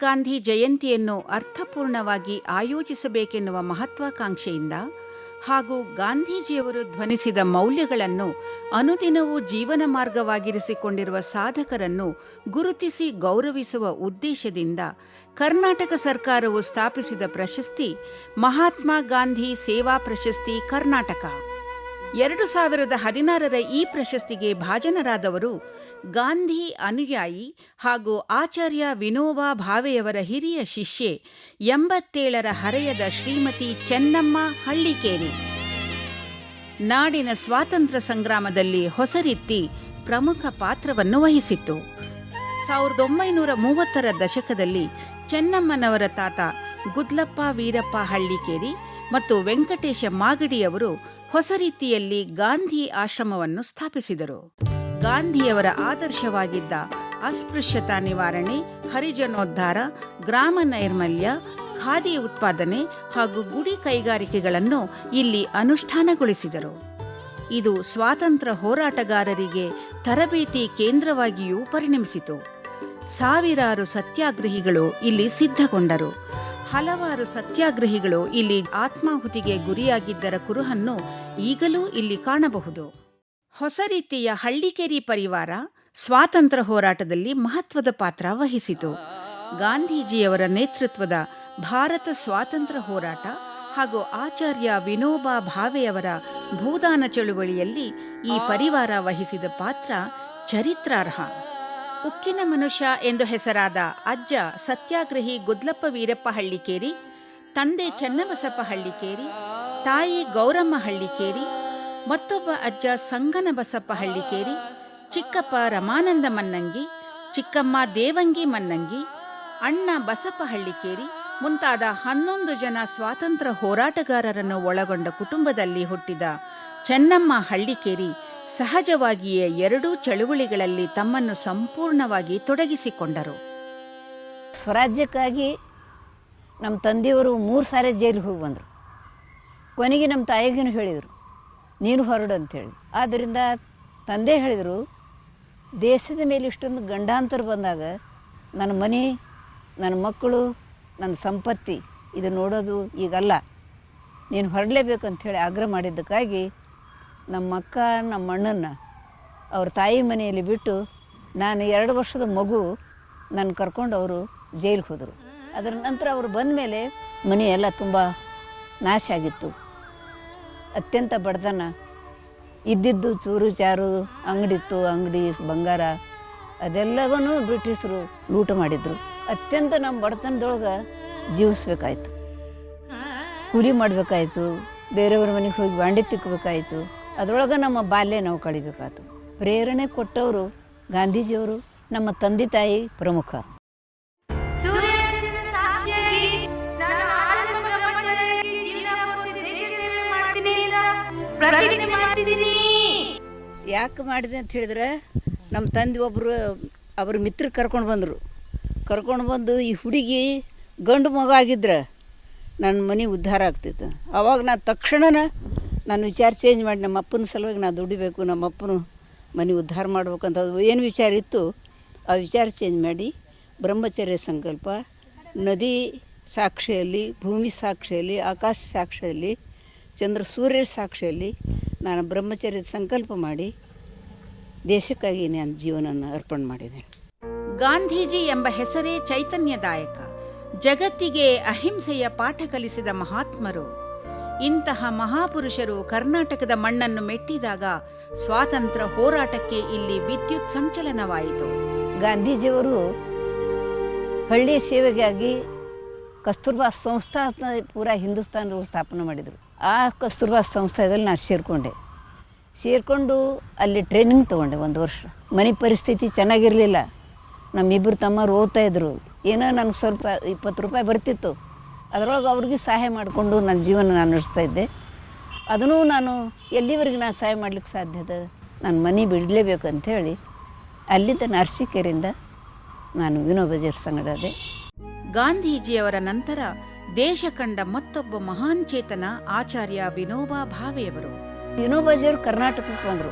ಗಾಂಧಿ ಜಯಂತಿಯನ್ನು ಅರ್ಥಪೂರ್ಣವಾಗಿ ಆಯೋಜಿಸಬೇಕೆನ್ನುವ ಮಹತ್ವಾಕಾಂಕ್ಷೆಯಿಂದ ಹಾಗೂ ಗಾಂಧೀಜಿಯವರು ಧ್ವನಿಸಿದ ಮೌಲ್ಯಗಳನ್ನು ಅನುದಿನವೂ ಜೀವನ ಮಾರ್ಗವಾಗಿರಿಸಿಕೊಂಡಿರುವ ಸಾಧಕರನ್ನು ಗುರುತಿಸಿ ಗೌರವಿಸುವ ಉದ್ದೇಶದಿಂದ ಕರ್ನಾಟಕ ಸರ್ಕಾರವು ಸ್ಥಾಪಿಸಿದ ಪ್ರಶಸ್ತಿ ಮಹಾತ್ಮ ಗಾಂಧಿ ಸೇವಾ ಪ್ರಶಸ್ತಿ ಕರ್ನಾಟಕ. ಎರಡು ಸಾವಿರದ ಹದಿನಾರರ ಈ ಪ್ರಶಸ್ತಿಗೆ ಭಾಜನರಾದವರು ಗಾಂಧಿ ಅನುಯಾಯಿ ಹಾಗೂ ಆಚಾರ್ಯ ವಿನೋಬಾ ಭಾವೆಯವರ ಹಿರಿಯ ಶಿಷ್ಯೆ ಎಂಬತ್ತೇಳರ ಹರೆಯದ ಶ್ರೀಮತಿ ಚೆನ್ನಮ್ಮ ಹಳ್ಳಿಕೇರಿ. ನಾಡಿನ ಸ್ವಾತಂತ್ರ್ಯ ಸಂಗ್ರಾಮದಲ್ಲಿ ಹೊಸರಿತ್ತಿ ಪ್ರಮುಖ ಪಾತ್ರವನ್ನು ವಹಿಸಿತ್ತು. ಸಾವಿರದ ಒಂಬೈನೂರ ಮೂವತ್ತರ ದಶಕದಲ್ಲಿ ಚೆನ್ನಮ್ಮನವರ ತಾತ ಗುದ್ಲಪ್ಪ ವೀರಪ್ಪ ಹಳ್ಳಿಕೇರಿ ಮತ್ತು ವೆಂಕಟೇಶ ಮಾಗಡಿಯವರು ಹೊಸ ರೀತಿಯಲ್ಲಿ ಗಾಂಧಿ ಆಶ್ರಮವನ್ನು ಸ್ಥಾಪಿಸಿದರು. ಗಾಂಧಿಯವರ ಆದರ್ಶವಾಗಿದ್ದ ಅಸ್ಪೃಶ್ಯತಾ ನಿವಾರಣೆ, ಹರಿಜನೋದ್ಧಾರ, ಗ್ರಾಮ ನೈರ್ಮಲ್ಯ, ಖಾದಿ ಉತ್ಪಾದನೆ ಹಾಗೂ ಗುಡಿ ಕೈಗಾರಿಕೆಗಳನ್ನು ಇಲ್ಲಿ ಅನುಷ್ಠಾನಗೊಳಿಸಿದರು. ಇದು ಸ್ವಾತಂತ್ರ್ಯ ಹೋರಾಟಗಾರರಿಗೆ ತರಬೇತಿ ಕೇಂದ್ರವಾಗಿಯೂ ಪರಿಣಮಿಸಿತು. ಸಾವಿರಾರು ಸತ್ಯಾಗ್ರಹಿಗಳು ಇಲ್ಲಿ ಸಿದ್ಧಗೊಂಡರು. ಹಲವಾರು ಸತ್ಯಾಗ್ರಹಿಗಳು ಇಲ್ಲಿ ಆತ್ಮಾಹುತಿಗೆ ಗುರಿಯಾಗಿದ್ದರ ಕುರುಹನ್ನು ಈಗಲೂ ಇಲ್ಲಿ ಕಾಣಬಹುದು. ಹೊಸ ರೀತಿಯ ಹಳ್ಳಿಕೇರಿ ಪರಿವಾರ ಸ್ವಾತಂತ್ರ್ಯ ಹೋರಾಟದಲ್ಲಿ ಮಹತ್ವದ ಪಾತ್ರ ವಹಿಸಿತು. ಗಾಂಧೀಜಿಯವರ ನೇತೃತ್ವದ ಭಾರತ ಸ್ವಾತಂತ್ರ್ಯ ಹೋರಾಟ ಹಾಗೂ ಆಚಾರ್ಯ ವಿನೋಬಾ ಭಾವೆಯವರ ಭೂದಾನ ಚಳುವಳಿಯಲ್ಲಿ ಈ ಪರಿವಾರ ವಹಿಸಿದ ಪಾತ್ರ ಚರಿತ್ರಾರ್ಹ. ಉಕ್ಕಿನ ಮನುಷ್ಯ ಎಂದು ಹೆಸರಾದ ಅಜ್ಜ ಸತ್ಯಾಗ್ರಹಿ ಗುದ್ಲಪ್ಪ ವೀರಪ್ಪ ಹಳ್ಳಿಕೇರಿ ತಂದೆ ಚನ್ನಬಸಪ್ಪ ಹಳ್ಳಿಕೇರಿ ತಾಯಿ ಗೌರಮ್ಮ ಹಳ್ಳಿಕೇರಿ ಮತ್ತೊಬ್ಬ ಅಜ್ಜ ಸಂಗನ ಬಸಪ್ಪ ಹಳ್ಳಿಕೇರಿ ಚಿಕ್ಕಪ್ಪ ರಮಾನಂದ ಮನ್ನಂಗಿ, ಚಿಕ್ಕಮ್ಮ ದೇವಂಗಿ ಮನ್ನಂಗಿ, ಅಣ್ಣ ಬಸಪ್ಪ ಹಳ್ಳಿಕೇರಿ ಮುಂತಾದ ಹನ್ನೊಂದು ಜನ ಸ್ವಾತಂತ್ರ್ಯ ಹೋರಾಟಗಾರರನ್ನು ಒಳಗೊಂಡ ಕುಟುಂಬದಲ್ಲಿ ಹುಟ್ಟಿದ ಚೆನ್ನಮ್ಮ ಹಳ್ಳಿಕೇರಿ ಸಹಜವಾಗಿಯೇ ಎರಡೂ ಚಳುವಳಿಗಳಲ್ಲಿ ತಮ್ಮನ್ನು ಸಂಪೂರ್ಣವಾಗಿ ತೊಡಗಿಸಿಕೊಂಡರು. ಸ್ವರಾಜ್ಯಕ್ಕಾಗಿ ನಮ್ಮ ತಂದೆಯವರು ಮೂರು ಸಾರಿ ಜೈಲಿಗೆ ಹೋಗಿ ಬಂದರು. ಕೊನೆಗೆ ನಮ್ಮ ತಾಯಿಗೂ ಹೇಳಿದರು, ನೀನು ಹೊರಡು ಅಂತೇಳಿ ಆದ್ದರಿಂದ ತಂದೆ ಹೇಳಿದರು, ದೇಶದ ಮೇಲೆ ಇಷ್ಟೊಂದು ಗಂಡಾಂತರ ಬಂದಾಗ ನನ್ನ ಮನೆ, ನನ್ನ ಮಕ್ಕಳು, ನನ್ನ ಸಂಪತ್ತಿ ಇದು ನೋಡೋದು ಈಗಲ್ಲ. ನೀನು ಹೊರಡಲೇಬೇಕು ಅಂಥೇಳಿ ಆಗ್ರಹ ಮಾಡಿದ್ದಕ್ಕಾಗಿ ನಮ್ಮ ಅಕ್ಕ, ನಮ್ಮ ಅಣ್ಣನ್ನು ಅವ್ರ ತಾಯಿ ಮನೆಯಲ್ಲಿ ಬಿಟ್ಟು ನಾನು ಎರಡು ವರ್ಷದ ಮಗು ನನ್ನ ಕರ್ಕೊಂಡು ಅವರು ಜೈಲಿಗೆ ಹೋದರು. ಅದರ ನಂತರ ಅವರು ಬಂದ ಮೇಲೆ ಮನೆ ಎಲ್ಲ ತುಂಬ ನಾಶ ಆಗಿತ್ತು. ಅತ್ಯಂತ ಬಡತನ. ಇದ್ದಿದ್ದು ಚೂರು ಚಾರು ಅಂಗಡಿತ್ತು, ಅಂಗಡಿ, ಬಂಗಾರ, ಅದೆಲ್ಲವನ್ನೂ ಬ್ರಿಟಿಷರು ಲೂಟ ಮಾಡಿದರು. ಅತ್ಯಂತ ನಮ್ಮ ಬಡತನದೊಳಗೆ ಜೀವಿಸ್ಬೇಕಾಯ್ತು. ಕೂಲಿ ಮಾಡಬೇಕಾಯ್ತು. ಬೇರೆಯವ್ರ ಮನೆಗೆ ಹೋಗಿ ಬಾಂಡೆ ತಿಕ್ಕಬೇಕಾಯ್ತು. ಅದರೊಳಗೆ ನಮ್ಮ ಬಾಲ್ಯ ನಾವು ಕಳಿಬೇಕಾಯ್ತು ಪ್ರೇರಣೆ ಕೊಟ್ಟವರು ಗಾಂಧೀಜಿಯವರು ನಮ್ಮ ತಂದೆ ತಾಯಿ ಪ್ರಮುಖ. ಯಾಕೆ ಮಾಡಿದೆ ಅಂತ ಹೇಳಿದ್ರೆ ನಮ್ಮ ತಂದೆ ಒಬ್ಬರು ಅವ್ರ ಮಿತ್ರ ಕರ್ಕೊಂಡು ಬಂದರು. ಕರ್ಕೊಂಡು ಬಂದು ಈ ಹುಡುಗಿ ಗಂಡು ಮಗ ಆಗಿದ್ರೆ ನನ್ನ ಮನೆ ಉದ್ಧಾರ ಆಗ್ತಿತ್ತು. ಅವಾಗ ನಾನು ತಕ್ಷಣನ ನಾನು ವಿಚಾರ ಚೇಂಜ್ ಮಾಡಿ ನಮ್ಮ ಅಪ್ಪನ ಸಲುವಾಗಿ ನಾನು ದುಡಿಬೇಕು, ನಮ್ಮ ಅಪ್ಪನು ಮನೆ ಉದ್ಧಾರ ಮಾಡ್ಬೇಕಂತ ಅದು ಏನು ವಿಚಾರ ಇತ್ತು, ಆ ವಿಚಾರ ಚೇಂಜ್ ಮಾಡಿ ಬ್ರಹ್ಮಚರ್ಯ ಸಂಕಲ್ಪ, ನದಿ ಸಾಕ್ಷಿಯಲ್ಲಿ, ಭೂಮಿ ಸಾಕ್ಷಿಯಲ್ಲಿ, ಆಕಾಶ ಸಾಕ್ಷಿಯಲ್ಲಿ, ಚಂದ್ರ ಸೂರ್ಯ ಸಾಕ್ಷಿಯಲ್ಲಿ ನಾನು ಬ್ರಹ್ಮಚರ್ಯದ ಸಂಕಲ್ಪ ಮಾಡಿ ದೇಶಕ್ಕಾಗಿ ನಾನು ಜೀವನವನ್ನು ಅರ್ಪಣೆ ಮಾಡಿದ್ದೇನೆ ಗಾಂಧೀಜಿ ಎಂಬ ಹೆಸರೇ ಚೈತನ್ಯದಾಯಕ. ಜಗತ್ತಿಗೆ ಅಹಿಂಸೆಯ ಪಾಠ ಕಲಿಸಿದ ಮಹಾತ್ಮರು ಇಂತಹ ಮಹಾಪುರುಷರು ಕರ್ನಾಟಕದ ಮಣ್ಣನ್ನು ಮೆಟ್ಟಿದಾಗ ಸ್ವಾತಂತ್ರ್ಯ ಹೋರಾಟಕ್ಕೆ ಇಲ್ಲಿ ವಿದ್ಯುತ್ ಸಂಚಲನವಾಯಿತು. ಗಾಂಧೀಜಿಯವರು ಹಳ್ಳಿ ಸೇವೆಗಾಗಿ ಕಸ್ತೂರ್ಬಾ ಸಂಸ್ಥಾ ಪೂರ ಹಿಂದೂಸ್ತಾನದೊಳಗೆ ಸ್ಥಾಪನೆ ಮಾಡಿದರು. ಆ ಕಸ್ತೂರ್ಬಾ ಸಂಸ್ಥಾದಲ್ಲಿ ನಾನು ಸೇರಿಕೊಂಡೆ. ಸೇರಿಕೊಂಡು ಅಲ್ಲಿ ಟ್ರೈನಿಂಗ್ ತೊಗೊಂಡೆ ಒಂದು ವರ್ಷ. ಮನೆ ಪರಿಸ್ಥಿತಿ ಚೆನ್ನಾಗಿರಲಿಲ್ಲ. ನಮ್ಮಿಬ್ಬರು ತಮ್ಮರು ಓದ್ತಾ ಇದ್ರು. ಏನೋ ನನಗೆ ಸ್ವಲ್ಪ ಇಪ್ಪತ್ತು ರೂಪಾಯಿ ಬರ್ತಿತ್ತು. ಅದರೊಳಗೆ ಅವ್ರಿಗೆ ಸಹಾಯ ಮಾಡಿಕೊಂಡು ನನ್ನ ಜೀವನ ನಾನು ನಡೆಸ್ತಾ ಇದ್ದೆ. ಅದನ್ನು ನಾನು ಎಲ್ಲಿವರೆಗೆ ನಾನು ಸಹಾಯ ಮಾಡ್ಲಿಕ್ಕೆ ಸಾಧ್ಯ ಅದ? ನಾನು ಮನೆ ಬಿಡಲೇಬೇಕು ಅಂಥೇಳಿ ಅಲ್ಲಿದ್ದ ನರ್ಸಿಕೆರಿಂದ ನಾನು ವಿನೋಬಜರ್ ಸಂಗಡದೆ ಗಾಂಧೀಜಿಯವರ ನಂತರ ದೇಶ ಕಂಡ ಮತ್ತೊಬ್ಬ ಮಹಾನ್ ಚೇತನ ಆಚಾರ್ಯ ವಿನೋಬಾ ಭಾವೆಯವರು. ವಿನೋಬಾಜಿಯವರು ಕರ್ನಾಟಕಕ್ಕೆ ಬಂದರು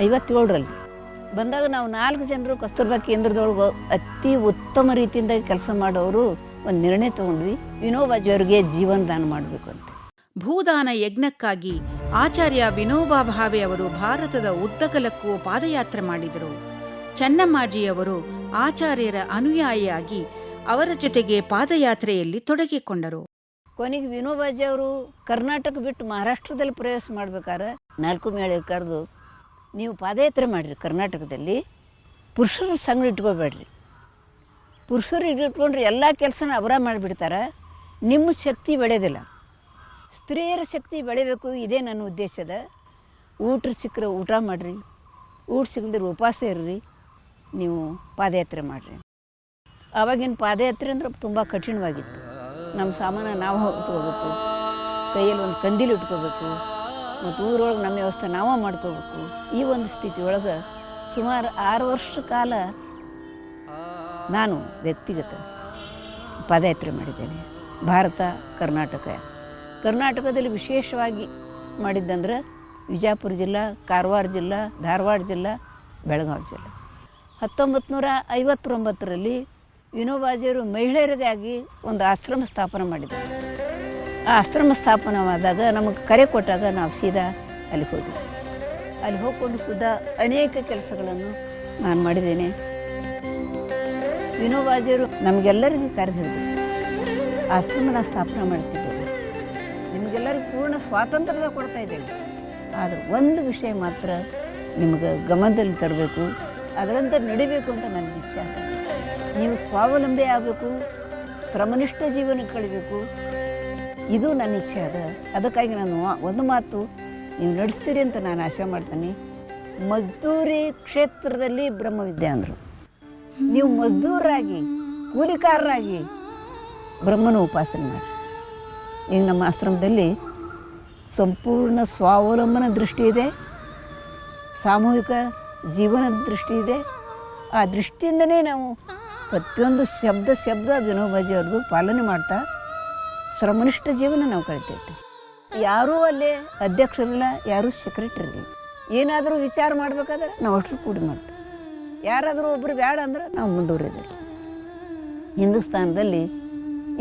ಐವತ್ತೇಳರಲ್ಲಿ. ಬಂದಾಗ ನಾವು ನಾಲ್ಕು ಜನರು ಕಸ್ತೂರ್ಬಾ ಕೇಂದ್ರದೊಳಗೆ ಅತಿ ಉತ್ತಮ ರೀತಿಯಿಂದ ಕೆಲಸ ಮಾಡೋರು ಒಂದು ನಿರ್ಣಯ ತಗೊಂಡ್ವಿ. ವಿನೋಬಾಜಿಯವರಿಗೆ ಜೀವನದಾನ ಮಾಡಬೇಕು ಅಂತ. ಭೂದಾನ ಯಜ್ಞಕ್ಕಾಗಿ ಆಚಾರ್ಯ ವಿನೋಬಾ ಭಾವೆ ಅವರು ಭಾರತದ ಉದ್ದಗಲಕ್ಕೂ ಪಾದಯಾತ್ರೆ ಮಾಡಿದರು. ಚೆನ್ನಮ್ಮಾಜಿಯವರು ಆಚಾರ್ಯರ ಅನುಯಾಯಿಯಾಗಿ ಅವರ ಜೊತೆಗೆ ಪಾದಯಾತ್ರೆಯಲ್ಲಿ ತೊಡಗಿಕೊಂಡರು. ಕೊನೆಗೆ ವಿನೋಬಾಜಿ ಅವರು ಕರ್ನಾಟಕ ಬಿಟ್ಟು ಮಹಾರಾಷ್ಟ್ರದಲ್ಲಿ ಪ್ರವೇಶ ಮಾಡ್ಬೇಕಾದ್ರೆ ನಾಲ್ಕು ಮೇಳೆ ಕರೆದು ನೀವು ಪಾದಯಾತ್ರೆ ಮಾಡಿರಿ ಕರ್ನಾಟಕದಲ್ಲಿ ಪುರುಷರ ಸಂಘ ಇಟ್ಕೋಬೇಡ್ರಿ. ಪುರುಷರು ಇಟ್ಕೊಂಡ್ರೆ ಎಲ್ಲ ಕೆಲಸನ ಅವರ ಮಾಡಿಬಿಡ್ತಾರೆ. ನಿಮ್ಮ ಶಕ್ತಿ ಬೆಳೆಯೋದಿಲ್ಲ ಸ್ತ್ರೀಯರ ಶಕ್ತಿ ಬೆಳಿಬೇಕು ಇದೇ ನನ್ನ ಉದ್ದೇಶದ. ಊಟ ಸಿಕ್ಕರೆ ಊಟ ಮಾಡಿರಿ. ಊಟ ಸಿಗಂದ್ರೆ ಉಪವಾಸ ಇರ್ರಿ. ನೀವು ಪಾದಯಾತ್ರೆ ಮಾಡಿರಿ. ಆವಾಗಿನ ಪಾದಯಾತ್ರೆ ಅಂದ್ರೆ ತುಂಬ ಕಠಿಣವಾಗಿತ್ತು. ನಮ್ಮ ಸಾಮಾನು ನಾವು ಇಟ್ಕೋಬೇಕು ಕೈಯಲ್ಲಿ ಒಂದು ಕಂದಿಲು ಇಟ್ಕೋಬೇಕು. ಮತ್ತು ಊರೊಳಗೆ ನಮ್ಮ ವ್ಯವಸ್ಥೆ ನಾವೇ ಮಾಡ್ಕೋಬೇಕು. ಈ ಒಂದು ಸ್ಥಿತಿ ಒಳಗೆ ಸುಮಾರು ಆರು ವರ್ಷ ಕಾಲ ನಾನು ವ್ಯಕ್ತಿಗತ ಪಾದಯಾತ್ರೆ ಮಾಡಿದ್ದೇನೆ. ಭಾರತ, ಕರ್ನಾಟಕ. ಕರ್ನಾಟಕದಲ್ಲಿ ವಿಶೇಷವಾಗಿ ಮಾಡಿದ್ದಂದ್ರೆ ವಿಜಯಪುರ ಜಿಲ್ಲಾ, ಕಾರವಾರ ಜಿಲ್ಲಾ, ಧಾರವಾಡ ಜಿಲ್ಲಾ, ಬೆಳಗಾವಿ ಜಿಲ್ಲೆ. ಹತ್ತೊಂಬತ್ತು ನೂರ ಐವತ್ತೊಂಬತ್ತರಲ್ಲಿ ವಿನೋಬಾಜಿಯವರು ಮಹಿಳೆಯರಿಗಾಗಿ ಒಂದು ಆಶ್ರಮ ಸ್ಥಾಪನೆ ಮಾಡಿದರು. ಆ ಆಶ್ರಮ ಸ್ಥಾಪನವಾದಾಗ ನಮಗೆ ಕರೆ ಕೊಟ್ಟಾಗ ನಾವು ಸೀದಾ ಅಲ್ಲಿ ಹೋದ್ವಿ. ಅಲ್ಲಿ ಹೋಗ್ಕೊಂಡು ಸುದ್ದ ಅನೇಕ ಕೆಲಸಗಳನ್ನು ನಾನು ಮಾಡಿದ್ದೇನೆ. ವಿನೋಬಾಜಿಯವರು ನಮಗೆಲ್ಲರಿಗೂ ಕರೆದು ಆಶ್ರಮನ ಸ್ಥಾಪನೆ ಮಾಡ್ತಿದ್ದೇವೆ ನಿಮಗೆಲ್ಲರಿಗೂ ಪೂರ್ಣ ಸ್ವಾತಂತ್ರ್ಯದ ಕೊಡ್ತಾ ಇದ್ದೇವೆ ಆದರೆ ಒಂದು ವಿಷಯ ಮಾತ್ರ ನಿಮಗೆ ಗಮನದಲ್ಲಿ ತರಬೇಕು, ಅದರಂತೆ ನಡಿಬೇಕು ಅಂತ ನನಗೆ ಇಚ್ಛೆ ನೀವು ಸ್ವಾವಲಂಬಿ ಆಗಬೇಕು, ಶ್ರಮನಿಷ್ಠ ಜೀವನ ಕಳಿಬೇಕು, ಇದು ನನ್ನ ಇಚ್ಛೆ ಅದ ಅದಕ್ಕಾಗಿ ನಾನು ಒಂದು ಮಾತು ನೀವು ನಡೆಸ್ತೀರಿ ಅಂತ ನಾನು ಆಶೆ ಮಾಡ್ತೀನಿ. ಮಜ್ದೂರಿ ಕ್ಷೇತ್ರದಲ್ಲಿ ಬ್ರಹ್ಮವಿದ್ಯೆ ಅಂದರು. ನೀವು ಮಜ್ದೂರಾಗಿ, ಕೂಲಿಕಾರರಾಗಿ ಬ್ರಹ್ಮನ ಉಪಾಸನೆ ಮಾಡಿ. ಈಗ ನಮ್ಮ ಆಶ್ರಮದಲ್ಲಿ ಸಂಪೂರ್ಣ ಸ್ವಾವಲಂಬನ ದೃಷ್ಟಿ ಇದೆ, ಸಾಮೂಹಿಕ ಜೀವನದ ದೃಷ್ಟಿ ಇದೆ. ಆ ದೃಷ್ಟಿಯಿಂದನೇ ನಾವು ಪ್ರತಿಯೊಂದು ಶಬ್ದ ಶಬ್ದ ವಿನೋಬಾಜಿ ಅವ್ರಿಗೂ ಪಾಲನೆ ಮಾಡ್ತಾ ಶ್ರಮನಿಷ್ಠ ಜೀವನ ನಾವು ಕಳಿತೈತೆ. ಯಾರೂ ಅಲ್ಲೇ ಅಧ್ಯಕ್ಷರಿಲ್ಲ, ಯಾರೂ ಸೆಕ್ರೆಟರಿ ಇರಲಿಲ್ಲ ಏನಾದರೂ ವಿಚಾರ ಮಾಡಬೇಕಾದ್ರೆ ನಾವು ಅಷ್ಟು ಕೂಡಿ ಮಾಡ್ತೀವಿ. ಯಾರಾದರೂ ಒಬ್ಬರು ಬೇಡ ಅಂದ್ರೆ ನಾವು ಮುಂದುವರಿದಿಲ್ಲ ಹಿಂದೂಸ್ತಾನದಲ್ಲಿ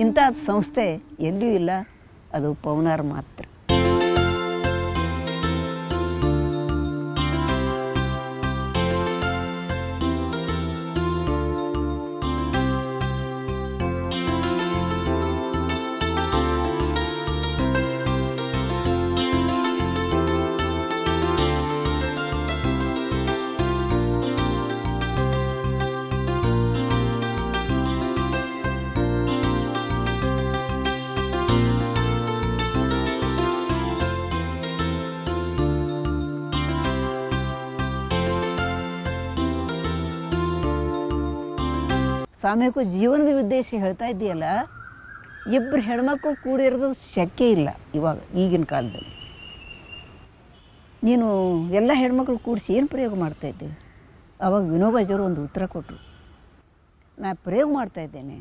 ಇಂಥ ಸಂಸ್ಥೆ ಎಲ್ಲಿಯೂ ಇಲ್ಲ ಅದು ಪೌನಾರ್ ಮಾತ್ರ. ಸಾಮೂಹಿಕ ಜೀವನದ ಉದ್ದೇಶ ಹೇಳ್ತಾ ಇದ್ದೀಯಲ್ಲ ಇಬ್ಬರು ಹೆಣ್ಮಕ್ಳು ಕೂಡಿರೋದು ಶಕ್ಯ ಇಲ್ಲ ಇವಾಗ, ಈಗಿನ ಕಾಲದಲ್ಲಿ. ನೀನು ಎಲ್ಲ ಹೆಣ್ಮಕ್ಳು ಕೂಡಿಸಿ ಏನು ಪ್ರಯೋಗ ಮಾಡ್ತಾಯಿದ್ದೆ ಅವಾಗ ವಿನೋಬಾಜಿಯವರು ಒಂದು ಉತ್ತರ ಕೊಟ್ಟರು ನಾ ಪ್ರಯೋಗ ಮಾಡ್ತಾ ಇದ್ದೇನೆ.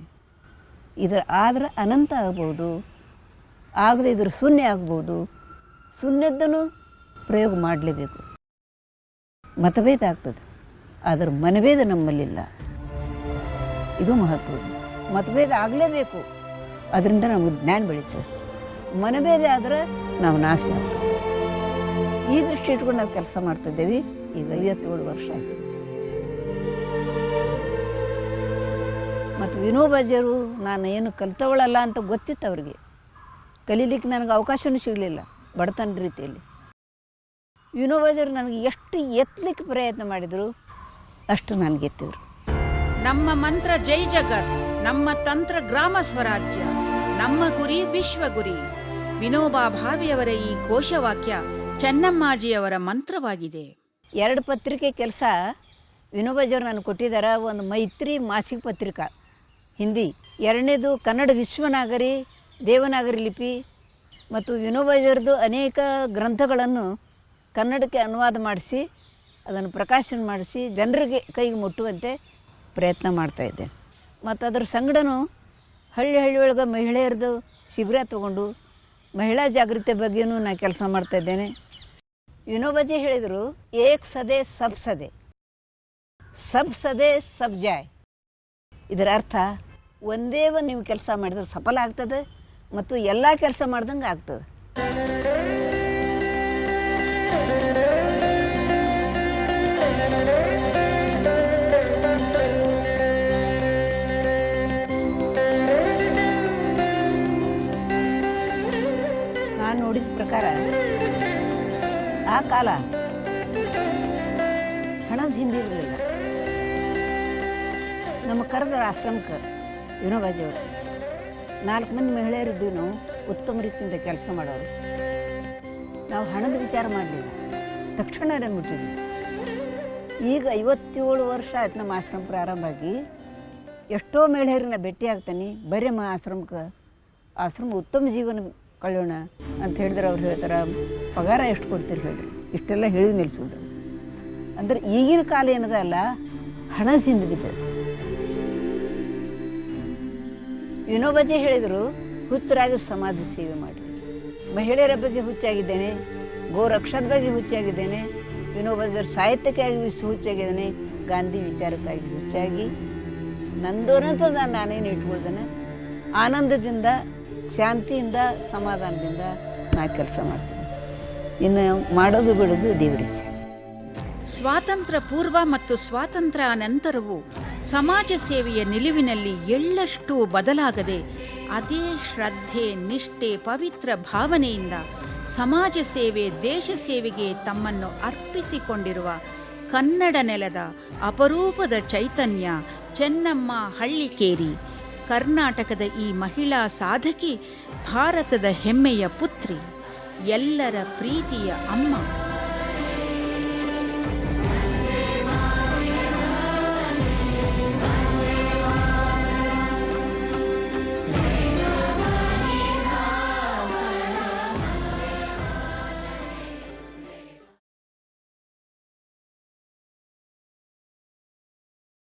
ಇದರ ಆದ್ರೆ ಅನಂತ ಆಗ್ಬೋದು, ಆಗದೆ ಇದ್ರ ಶೂನ್ಯ ಆಗ್ಬೋದು, ಶೂನ್ಯದ್ದನ್ನು ಪ್ರಯೋಗ ಮಾಡಲೇಬೇಕು. ಮತಭೇದ ಆಗ್ತದೆ ಅದರ ಮನಭೇದ ನಮ್ಮಲ್ಲಿಲ್ಲ. ಇದು ಮಹತ್ವ ಮತಭೇದ ಆಗಲೇಬೇಕು. ಅದರಿಂದ ನಮಗೆ ಜ್ಞಾನ ಬೆಳೀತದೆ. ಮನಭೇದ ಆದರೆ ನಾವು ನಾಶ ಈ ದೃಷ್ಟಿ ಇಟ್ಕೊಂಡು ನಾವು ಕೆಲಸ ಮಾಡ್ತಿದ್ದೇವೆ ಈಗ ಐವತ್ತೇಳು ವರ್ಷ ಆಯಿತು. ಮತ್ತು ವಿನೋಬಾಜರು ನಾನು ಏನು ಕಲಿತವಳಲ್ಲ ಅಂತ ಗೊತ್ತಿತ್ತು ಅವ್ರಿಗೆ. ಕಲೀಲಿಕ್ಕೆ ನನಗೆ ಅವಕಾಶವೂ ಸಿಗಲಿಲ್ಲ, ಬಡತನ ರೀತಿಯಲ್ಲಿ. ವಿನೋಬಾಜಿಯವರು ನನಗೆ ಎಷ್ಟು ಎತ್ತಲಿಕ್ಕೆ ಪ್ರಯತ್ನ ಮಾಡಿದರು, ಅಷ್ಟು ಎತ್ತಿದ್ರು. ನಮ್ಮ ಮಂತ್ರ ಜೈ ಜಗತ್ ನಮ್ಮ ತಂತ್ರ ಗ್ರಾಮ ಸ್ವರಾಜ್ಯ, ನಮ್ಮ ಗುರಿ ವಿಶ್ವ ಗುರಿ. ವಿನೋಬಾ ಭಾವಿಯವರ ಈ ಘೋಷವಾಕ್ಯ ಚೆನ್ನಮ್ಮಾಜಿಯವರ ಮಂತ್ರವಾಗಿದೆ. ಎರಡು ಪತ್ರಿಕೆ ಕೆಲಸ ವಿನೋಬಾಜಿಯವರು ನನಗೆ ಕೊಟ್ಟಿದ್ದಾರೆ ಒಂದು ಮೈತ್ರಿ ಮಾಸಿಕ ಪತ್ರಿಕಾ. ಹಿಂದಿ, ಎರಡನೇದು ಕನ್ನಡ ವಿಶ್ವನಾಗರಿ, ದೇವನಾಗರಿ ಲಿಪಿ. ಮತ್ತು ವಿನೋಬಾಜಿಯವ್ರದ್ದು ಅನೇಕ ಗ್ರಂಥಗಳನ್ನು ಕನ್ನಡಕ್ಕೆ ಅನುವಾದ ಮಾಡಿಸಿ, ಅದನ್ನು ಪ್ರಕಾಶನ ಮಾಡಿಸಿ, ಜನರಿಗೆ ಕೈಗೆ ಮುಟ್ಟುವಂತೆ ಪ್ರಯತ್ನ ಮಾಡ್ತಾಯಿದ್ದೆ ಮತ್ತು ಅದ್ರ ಸಂಗಡನೂ ಹಳ್ಳಿ ಹಳ್ಳಿ ಒಳಗೆ ಮಹಿಳೆಯರದು ಶಿಬಿರ ತಗೊಂಡು ಮಹಿಳಾ ಜಾಗೃತಿ ಬಗ್ಗೆನೂ ನಾನು ಕೆಲಸ ಮಾಡ್ತಾಯಿದ್ದೇನೆ ವಿನೋಬಾಜಿ ಹೇಳಿದರು, ಏಕ್ ಸದೆ ಸಬ್ ಸದೆ. ಸಬ್ ಸದೆ ಸಬ್ ಜಾಯ್. ಇದರ ಅರ್ಥ, ಒಂದೇ ಒಂದು ನೀವು ಕೆಲಸ ಮಾಡಿದ್ರೆ ಸಫಲ ಆಗ್ತದೆ, ಮತ್ತು ಎಲ್ಲ ಕೆಲಸ ಮಾಡ್ದಂಗೆ ಆಗ್ತದೆ. ಕಾಲ? ಹಣದ ಹಿಂದಿರಲಿಲ್ಲ ನಮ್ಮ ಕರೆದ ಆಶ್ರಮಕ್ಕೆ ವಿನೋಬಾಜಿಯವರು ನಾಲ್ಕು ಮಂದಿ ಮಹಿಳೆಯರಿದ್ದೀವಿ ನಾವು ಉತ್ತಮ ರೀತಿಯಿಂದ ಕೆಲಸ ಮಾಡೋರು. ನಾವು ಹಣದ ವಿಚಾರ ಮಾಡಲಿಲ್ಲ. ತಕ್ಷಣ ಮುಟ್ಟಿದ್ವಿ. ಈಗ ಐವತ್ತೇಳು ವರ್ಷ ಆಯ್ತು ನಮ್ಮ ಆಶ್ರಮ ಪ್ರಾರಂಭ ಆಗಿ. ಎಷ್ಟೋ ಮಹಿಳೆಯರನ್ನ ಭೇಟಿ ಆಗ್ತಾನೆ. ಬರೀ ಮಾ ಆಶ್ರಮಕ್ಕೆ. ಆಶ್ರಮ ಉತ್ತಮ ಜೀವನ ಕಳೆಯೋಣ ಅಂತ ಹೇಳಿದ್ರೆ ಅವ್ರು ಹೇಳ್ತಾರೆ, ಪಗಾರ ಎಷ್ಟು ಕೊಡ್ತೀರಿ? ಹೇಳ್ರಿ ಇಷ್ಟೆಲ್ಲ ಹೇಳಿ ನಿಲ್ಲಿಸೋದು ಅಂದ್ರೆ ಈಗಿನ ಕಾಲ ಏನದ ಅಲ್ಲ ಹಣದ ಹಿಂದೆ ಬಿದ್ದದೆ ವಿನೋಬಾಜಿ ಹೇಳಿದರು, ಹುಚ್ಚರಾಗಿ ಸಮಾಜ ಸೇವೆ ಮಾಡಿ. ಮಹಿಳೆಯರ ಬಗ್ಗೆ ಹುಚ್ಚಾಗಿದ್ದೇನೆ, ಗೋರಕ್ಷದ ಬಗ್ಗೆ ಹುಚ್ಚಾಗಿದ್ದೇನೆ, ವಿನೋಬಾಜಿಯವ್ರ ಸಾಹಿತ್ಯಕ್ಕಾಗಿ ಹುಚ್ಚ- ಹುಚ್ಚಾಗಿದ್ದೇನೆ. ಗಾಂಧಿ ವಿಚಾರಕ್ಕಾಗಿ ಹುಚ್ಚಾಗಿ ನಂದೋನಂತ ನಾನು ನಾನೇನು ಇಟ್ಕೊಳ್ತೇನೆ? ಆನಂದದಿಂದ, ಶಾಂತಿಯಿಂದ, ಸಮಾಧಾನದಿಂದ ನಾ ಕೆಲಸ ಮಾಡ್ತೀನಿ. ಇನ್ನು ಮಾಡೋದು ಬಿಡೋದು ದೇವರಿಗೆ. ಸ್ವಾತಂತ್ರ್ಯ ಪೂರ್ವ ಮತ್ತು ಸ್ವಾತಂತ್ರ್ಯ ನಂತರವೂ ಸಮಾಜ ಸೇವೆಯ ನಿಲುವಿನಲ್ಲಿ ಎಳ್ಳಷ್ಟು ಬದಲಾಗದೆ ಅದೇ ಶ್ರದ್ಧೆ, ನಿಷ್ಠೆ, ಪವಿತ್ರ ಭಾವನೆಯಿಂದ ಸಮಾಜ ಸೇವೆ, ದೇಶ ಸೇವೆಗೆ ತಮ್ಮನ್ನು ಅರ್ಪಿಸಿಕೊಂಡಿರುವ ಕನ್ನಡ ನೆಲದ ಅಪರೂಪದ ಚೈತನ್ಯ ಚೆನ್ನಮ್ಮ ಹಳ್ಳಿಕೇರಿ, ಕರ್ನಾಟಕದ ಈ ಮಹಿಳಾ ಸಾಧಕಿ, ಭಾರತದ ಹೆಮ್ಮೆಯ ಪುತ್ರಿ. ಎಲ್ಲರ ಪ್ರೀತಿಯ ಅಮ್ಮ.